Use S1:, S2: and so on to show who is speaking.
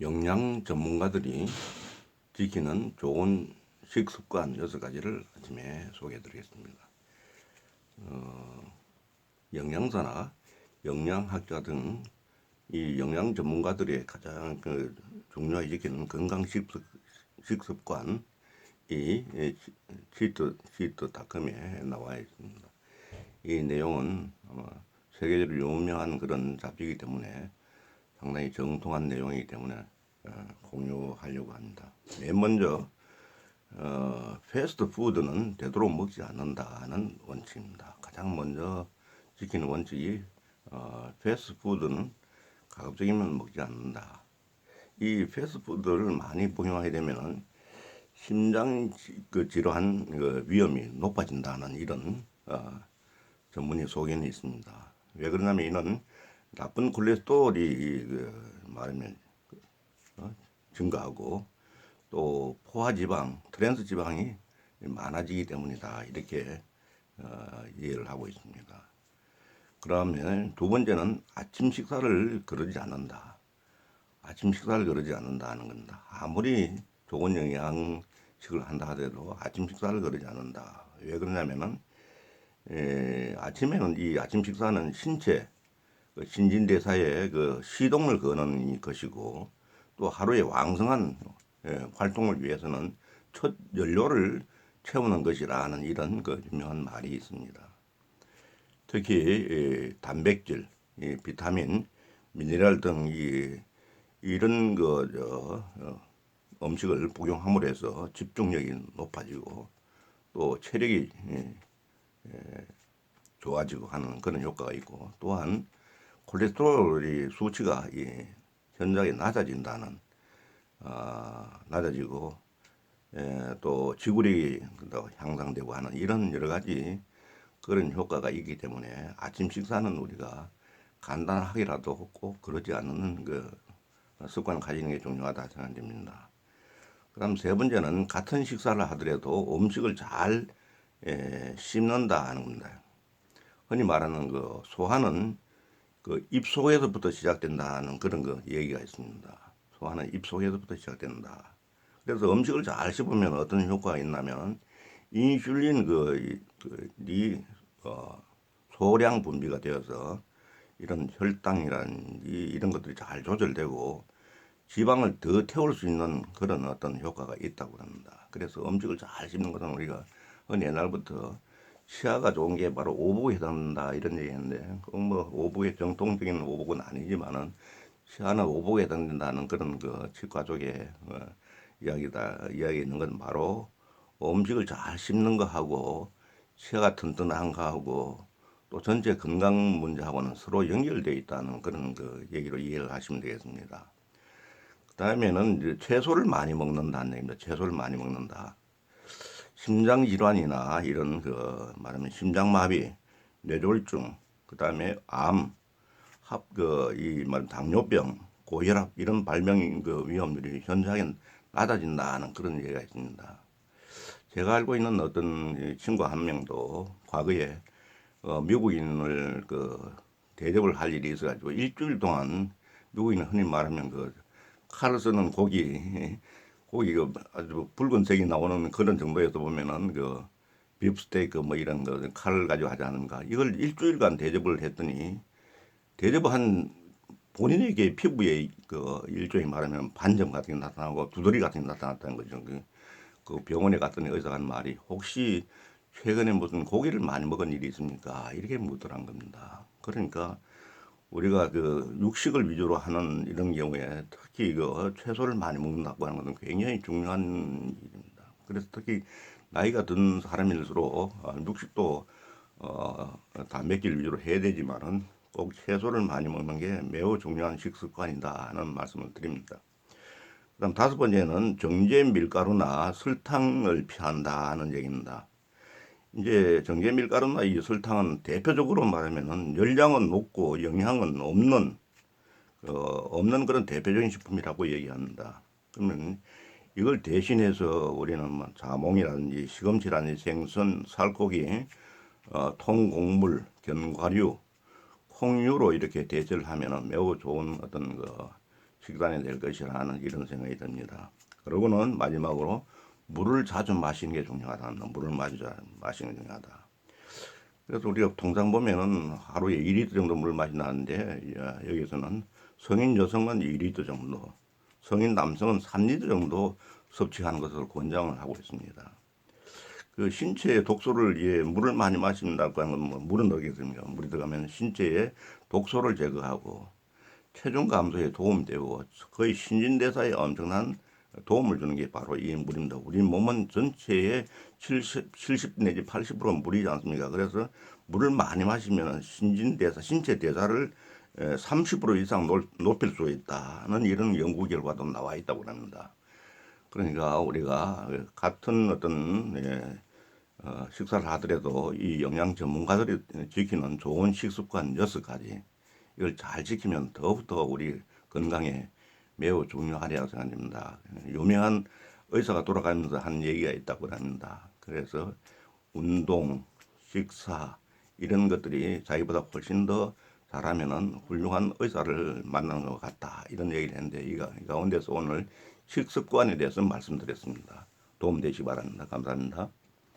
S1: 영양 전문가들이 지키는 좋은 식습관 여섯 가지를 아침에 소개해 드리겠습니다. 어, 영양사나 영양학자 등 이 영양 전문가들의 가장 그 중요하게 지키는 건강 식습, 식습관이 이 시트 시트닷컴에 나와 있습니다. 이 내용은 아마 세계적으로 유명한 그런 잡지이기 때문에 상당히 정통한 내용이기 때문에 어, 공유하려고 합니다. 맨 먼저 어, 패스트푸드는 되도록 먹지 않는다는 원칙입니다. 가장 먼저 지키는 원칙이 어, 패스트푸드는 가급적이면 먹지 않는다. 이 패스트푸드를 많이 복용하게 되면은 심장 지- 그 질환 그 위험이 높아진다는 이런 어, 전문의 소견이 있습니다. 왜 그러냐면 이는 나쁜 콜레스테롤이 그 말하면 어, 증가하고 또 포화 지방, 트랜스 지방이 많아지기 때문이다. 이렇게 어, 이해를 하고 있습니다. 그러면 두 번째는 아침 식사를 거르지 않는다. 아침 식사를 거르지 않는다는 겁니다. 아무리 좋은 영양식을 한다 하더라도 아침 식사를 거르지 않는다. 왜 그러냐면은 에, 아침에는 이 아침 식사는 신체 그 신진대사에 그 시동을 거는 것이고 또 하루의 왕성한 예, 활동을 위해서는 첫 연료를 채우는 것이라는 이런 그 유명한 말이 있습니다. 특히 이 단백질, 이 비타민, 미네랄 등 이 이런 그 저, 어, 음식을 복용함으로 해서 집중력이 높아지고 또 체력이 예, 예, 좋아지고 하는 그런 효과가 있고 또한 콜레스테롤이 수치가 이 현저하게 낮아진다는 아, 낮아지고 에, 또 지구력이 더 향상되고 하는 이런 여러 가지 그런 효과가 있기 때문에 아침 식사는 우리가 간단하게라도 꼭 그러지 않는 그 습관을 가지는 게 중요하다 생각됩니다. 그다음 세 번째는 같은 식사를 하더라도 음식을 잘 에, 씹는다 하는 겁니다. 흔히 말하는 그 소화는 그 입속에서부터 시작된다는 그런 그 얘기가 있습니다. 소화는 입속에서부터 시작된다. 그래서 음식을 잘 씹으면 어떤 효과가 있냐면 인슐린 그, 이- 그, 이, 어, 소량 분비가 되어서 이런 혈당이라든지 이런 것들이 잘 조절되고 지방을 더 태울 수 있는 그런 어떤 효과가 있다고 합니다. 그래서 음식을 잘 씹는 것은 우리가 옛날부터 치아가 좋은 게 바로 오복에 해당된다 이런 얘기했는데 그뭐 오복의 정통적인 오복은 아니지만은 치아는 오복에 해당된다는 그런 그 치과적의 어, 이야기다 이야기 있는 건 바로 음식을 잘 씹는 거하고 치아가 튼튼한 거하고 또 전체 건강 문제하고는 서로 연결되어 있다는 그런 그 얘기로 이해를 하시면 되겠습니다. 그 다음에는 이제 채소를 많이 먹는다는 얘기입니다. 채소를 많이 먹는다. 심장 질환이나 이런 그 말하면 심장 마비, 뇌졸중, 그다음에 암, 합 그 이 말 당뇨병, 고혈압 이런 발병 그 위험률이 현저하게 낮아진다는 그런 얘기가 있습니다. 제가 알고 있는 어떤 이 친구 한 명도 과거에 어, 미국인을 그 대접을 할 일이 있어가지고 일주일 동안 미국인은 흔히 말하면 그 칼을 쓰는 고기 고기가 아주 붉은색이 나오는 그런 정도에서 보면은 그 빕스테이크 뭐 이런 거 칼을 가지고 하지 않은가 이걸 일주일간 대접을 했더니 대접을 한 본인에게 피부에 그 일종의 말하면 반점 같은 게 나타나고 두드리 같은 게 나타났다는 거죠. 그, 그 병원에 갔더니 의사가 한 말이 혹시 최근에 무슨 고기를 많이 먹은 일이 있습니까? 이렇게 묻더란 겁니다. 그러니까 우리가 그 육식을 위주로 하는 이런 경우에 특히 그 채소를 많이 먹는다고 하는 것은 굉장히 중요한 일입니다. 그래서 특히 나이가 든 사람일수록 어, 육식도 어, 단백질 위주로 해야 되지만은 꼭 채소를 많이 먹는 게 매우 중요한 식습관이다 하는 말씀을 드립니다. 그다음 다섯 번째는 정제 밀가루나 설탕을 피한다는 얘기입니다. 이제 정제 밀가루나 이 설탕은 대표적으로 말하면은 열량은 높고 영양은 없는 어, 없는 그런 대표적인 식품이라고 얘기합니다. 그러면 이걸 대신해서 우리는 뭐 자몽이라든지 시금치라든지 생선, 살코기, 어, 통곡물, 견과류, 콩류로 이렇게 대체를 하면은 매우 좋은 어떤 그 식단이 될 것이라는 이런 생각이 듭니다. 그러고는 마지막으로 물을 자주 마시는 게 중요하다. 물을 마주 마시는 게 중요하다. 그래서 우리가 통상 보면은 하루에 2리터 정도 물을 마신다는데 야, 여기서는 성인 여성은 2리터 정도, 성인 남성은 3리터 정도 섭취하는 것을 권장을 하고 있습니다. 그 신체의 독소를 예, 물을 많이 마신다고 하는 건뭐 물은 넣겠습니까? 물이 들어가면 신체에 독소를 제거하고 체중 감소에 도움되고 거의 신진대사에 엄청난 도움을 주는 게 바로 이 물입니다. 우리 몸은 전체의 70, 70 내지 80% 물이지 않습니까? 그래서 물을 많이 마시면 신진대사, 신체 대사를 30% 이상 높- 높일 수 있다는 이런 연구 결과도 나와 있다고 합니다. 그러니까 우리가 같은 어떤 예, 어, 식사를 하더라도 이 영양 전문가들이 지키는 좋은 식습관 여섯 가지 이걸 잘 지키면 더욱더 우리 건강에 매우 중요하리라고 생각합니다. 유명한 의사가 돌아가면서 한 얘기가 있다고 합니다. 그래서 운동, 식사 이런 것들이 자기보다 훨씬 더 잘하면은 훌륭한 의사를 만나는 것 같다 이런 얘기를 했는데 이 가운데서 오늘 식습관에 대해서 말씀드렸습니다. 도움 되시기 바랍니다. 감사합니다.